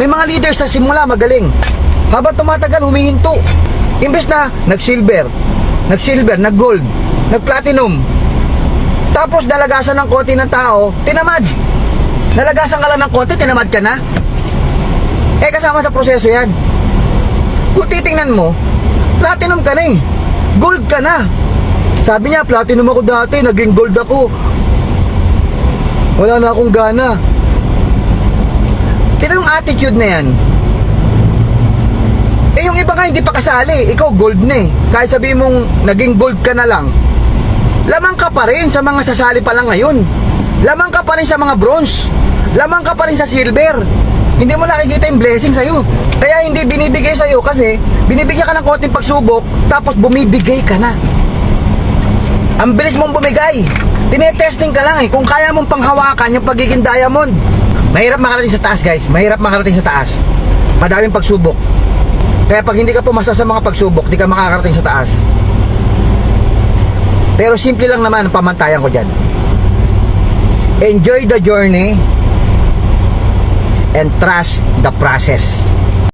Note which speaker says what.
Speaker 1: May mga leaders sa simula magaling. Habang tumatagal, humihinto. Imbes na nag-silver, nag-silver, nag-gold, nag-platinum. Tapos dalagasan ng konti ng tao, tinamad. Nalagasan ka lang ng konti, tinamad ka na. Eh kasama sa proseso yan. Kung titingnan mo, platinum ka na eh. Gold ka na. Sabi niya, platinum ako dati, naging gold ako. Wala na akong gana. Attitude na yan. Eh yung iba nga hindi pa kasali, ikaw gold na eh. Kahit sabihin mong naging gold ka na lang, lamang ka pa rin sa mga sasali pa lang ngayon. Lamang ka pa rin sa mga bronze. Lamang ka pa rin sa silver. Hindi mo nakikita yung blessing sa'yo. Kaya hindi binibigay sa'yo kasi binibigyan ka ng konting pagsubok tapos bumibigay ka na. Ang bilis mong bumigay. Tinetesting ka lang eh kung kaya mong panghawakan yung pagiging diamond. Mahirap makarating sa taas guys. Mahirap makarating sa taas. Madaming pagsubok. Kaya pag hindi ka pumasa sa mga pagsubok, di ka makakarating sa taas. Pero simple lang naman ang pamantayan ko dyan. Enjoy the journey and trust the process.